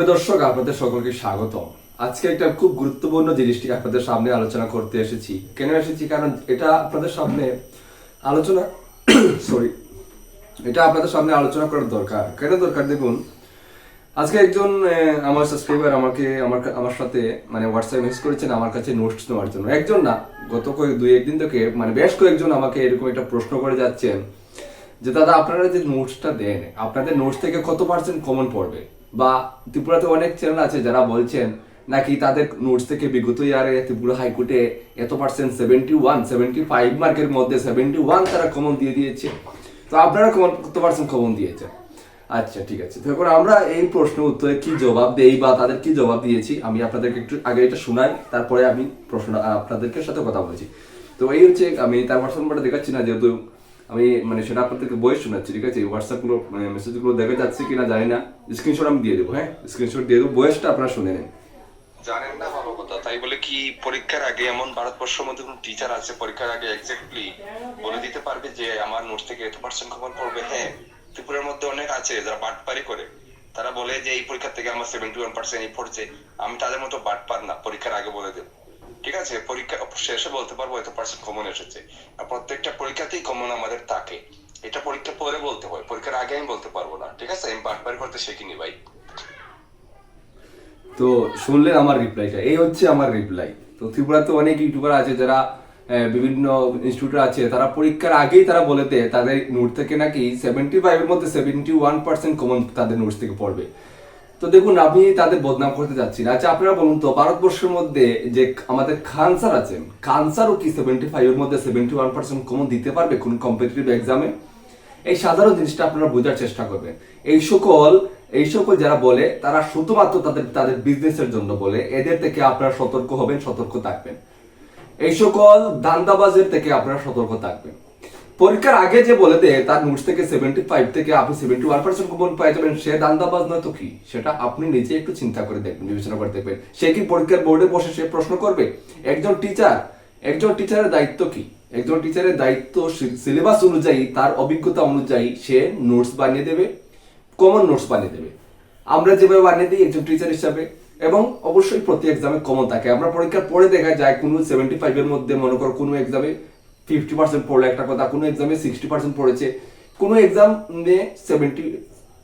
শুভ দর্শক, আপনাদের সকলকে স্বাগত আজকে একটা খুব গুরুত্বপূর্ণ জিনিসটি আপনাদের সামনে আলোচনা করতে এসেছি। কেন এসেছি? কারণ এটা আপনাদের সামনে আলোচনা সরি এটা আপনাদের সামনে আলোচনা করার দরকার। কেন দরকার? দেখুন, আজকে একজন আমার সাবস্ক্রাইবার আমাকে, আমার আমার সাথে মানে হোয়াটসঅ্যাপ মেসেজ করেছেন, আমার কাছে নোটস নেওয়ার জন্য। একজন না, গত কয়েক, দুই, একদিন থেকে মানে বেশ কয়েকজন আমাকে এরকম একটা প্রশ্ন করে যাচ্ছেন, যে, দাদা, আপনারা যে নোটসটা দেন, আপনাদের নোটস থেকে কত পার্সেন্ট কমন পড়বে? বা ত্রিপুরাতে অনেক চ্যানেল আছে যারা বলছেন নাকি তাদের নোটস থেকে বিগত ইয়ারে ত্রিপুরা হাইকোর্টে এত percent seventy one seventy five মার্কের মধ্যে সেভেন্টি ওয়ান তারা কমন দিয়ে দিয়েছে। তো আপনারা কমন কত পার্সেন্ট কমন দিয়েছেন আচ্ছা ঠিক আছে। এখন আমরা এই প্রশ্নের উত্তরে কি জবাব দেই বা তাদের কি জবাব দিয়েছি, আমি আপনাদেরকে একটু আগে এটা শোনাই, তারপরে আমি প্রশ্ন আপনাদেরকে সাথে কথা বলছি। তো এই হচ্ছে, আমি তার নাম্বারটা দেখাচ্ছি না, যেহেতু আমি মানে সেটা আপনাদেরকে বয়স শোনাচ্ছি, ঠিক আছে? হোয়াটসঅ্যাপগুলো মানে মেসেজগুলো দেখা যাচ্ছে কিনা জানি না। স্ক্রিনশট আমি দিয়ে দেবো হ্যাঁ? স্ক্রিনশট দিয়ে দেবো বয়সটা আপনারা শুনে নেন। জানেন না, ভালো তাই বলে কি, পরীক্ষার আগে এমন ভারতবর্ষের মধ্যে কোন টিচার আছে, পরীক্ষার আগে এক্স্যাক্টলি বলে দিতে পারবে যে, আমার নোট থেকে এত পার্সেন্ট খবর পড়বে? হ্যাঁ ত্রিপুরার মধ্যে অনেক আছে, যারা বাটপারি করে। তারা বলে যে, এই পরীক্ষা থেকে আমার সেভেন্টি ওয়ান পার্সেন্ট পড়ছে। আমি তাদের মতো বাটপার না, পরীক্ষার আগে বলে দেবো। ঠিক আছে? পরীক্ষা, শেষে বলতে পারব, এত পার্সেন্ট কমন এসেছে। প্রত্যেকটা পরীক্ষাতেই কমন আমাদের থাকে। এটা পরীক্ষা পরে বলতে হয়, পরীক্ষার আগে আমি বলতে পারব না, ঠিক আছে? আমি বাটপারি করতে শিখিনি ভাই। তো শুনলেন আমার রিপ্লাইটা এই হচ্ছে আমার রিপ্লাই তো ত্রিপুরাতে অনেক ইউটিউবার আছে যারা বিভিন্ন ইনস্টিটিউট আছে। তারা পরীক্ষার আগেই তারা বলে দেয়, তাদের নোট থেকে নাকি সেভেন্টি ফাইভের মধ্যে সেভেন্টি ওয়ান পার্সেন্ট কমন তাদের নোটস থেকে পড়বে। তো দেখুন, আমি তাদের বদনাম করতে যাচ্ছি না। আচ্ছা আপনারা বলুন তো, ভারতবর্ষের মধ্যে যে আমাদের খানসার আছেন খানসারও কি সেভেন্টি ফাইভের মধ্যে সেভেন্টি ওয়ান পার্সেন্ট কমন দিতে পারবে কোন কম্পিটিটিভ এক্সামে এই সাধারণ জিনিসটা আপনারা বোঝার চেষ্টা করবেন। এই সকল এই সকল যারা বলে, তারা শুধুমাত্র তাদের তাদের বিজনেসের জন্য বলে। এদের থেকে আপনারা সতর্ক হবেন, সতর্ক থাকবেন। এই সকল দান্দাবাজের থেকে আপনারা সতর্ক থাকবেন। পরীক্ষার আগে যে বলে দেয় তার নোটস থেকে সেভেন্টি ফাইভ থেকে আপনি সেভেন্টি ওয়ান পার্সেন্ট কুপন পেয়ে যাবেন। সে দান্দাবাজ নয় তো কি? সেটা আপনি নিজে একটু চিন্তা করে দেখবেন, বিবেচনা করে দেখবেন। সে কি পরীক্ষার বোর্ডে বসে সে প্রশ্ন করবে? একজন টিচার একজন টিচারের দায়িত্ব কি? একজন টিচারের দায়িত্ব সিলেবাস অনুযায়ী, তার অভিজ্ঞতা অনুযায়ী সে নোটস বানিয়ে দেবে কমন নোটস বানিয়ে দেবে। আমরা যেভাবে বানিয়ে দিই, একজন টিচার হিসাবে। এবং অবশ্যই প্রতি এক্সামে কমন থাকে। আমরা পরীক্ষার পরে দেখা যায়, কোনো সেভেন্টি ফাইভের মধ্যে, মনে করো কোনো এক্সামে ফিফটি পার্সেন্ট পড়ল একটা কথা, কোনো এক্সামে সিক্সটি পার্সেন্ট পড়েছে, কোনো এক্সাম সেভেন্টি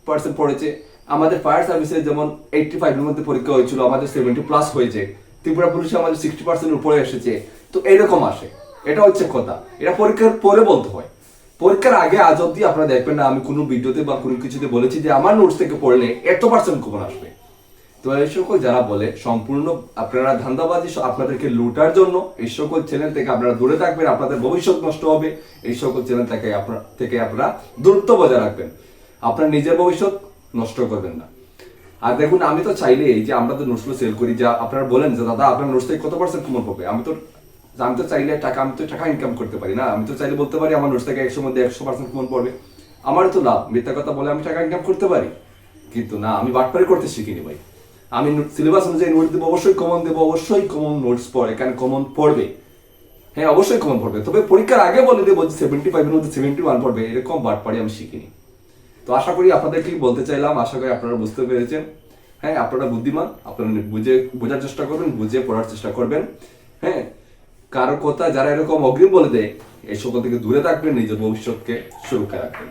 পার্সেন্ট পড়েছে। আমাদের ফায়ার সার্ভিসে যেমন এইটটি ফাইভের মধ্যে পরীক্ষা হয়েছিল, আমাদের সেভেন্টি প্লাস হয়েছে। ত্রিপুরা পুলিশে আমাদের সিক্সটি পার্সেন্ট উপরে এসেছে। তো এরকম আসে। এটা হচ্ছে কথা। এটা পরীক্ষার পরে বলতে হয়। পরীক্ষার আগে, আজ অব্দি আপনারা দেখবেন না, আমি কোনো ভিডিওতে বা কোনো কিছুতে বলেছি যে আমার নোটস থেকে পড়লে এত পার্সেন্ট কমন আসবে। তো এই যারা বলে, সম্পূর্ণ আপনারা ধান্দাবাজি আপনাদেরকে লুটার জন্য এই সকল চ্যানেল থেকে আপনারা দূরে থাকবেন, আপনাদের ভবিষ্যৎ নষ্ট হবে। এই সকল চ্যানেল থেকে আপনার থেকে আপনারা দূরত্ব বজায় রাখবেন। আপনার নিজের ভবিষ্যৎ নষ্ট করবেন না। আর দেখুন, আমি তো চাইলে এই যে আমরা তো নোটসগুলো সেল করি, যা আপনারা বলেন যে, দাদা, আপনার নোটস থেকে কত পার্সেন্ট কমন পাবে আমি তো আমি তো চাইলে টাকা আমি তো টাকা ইনকাম করতে পারি না। আমি তো চাইলে বলতে পারি, আমার নোটস থেকে একশো মধ্যে একশো পার্সেন্ট কমন পড়বে। আমারও তো লাভ। মিথ্যা কথা বলে আমি টাকা ইনকাম করতে পারি। কিন্তু না, আমি বাটপারি করতে শিখিনি ভাই। আমি সিলেবাস অনুযায়ী নোট দেবো, অবশ্যই কমন দেবো, অবশ্যই কমন নোটস পড়ে এখানে কমন পড়বে? হ্যাঁ অবশ্যই কমন পড়বে। তবে পরীক্ষার আগে বলে দেবো যে সেভেন্টি ফাইভের মধ্যে সেভেন্টি ওয়ান পড়বে, এরকম বাটপারি আমি শিখিনি। তো আশা করি আপনাদেরকে বলতে চাইলাম, আশা করি আপনারা বুঝতে পেরেছেন। হ্যাঁ আপনারা বুদ্ধিমান, আপনারা বুঝে, বোঝার চেষ্টা করবেন, বুঝে পড়ার চেষ্টা করবেন। হ্যাঁ কারও কথা যারা এরকম অগ্রিম বলে দেয়, এই সকল থেকে দূরে থাকবেন, নিজের ভবিষ্যৎকে সুরক্ষা রাখবেন।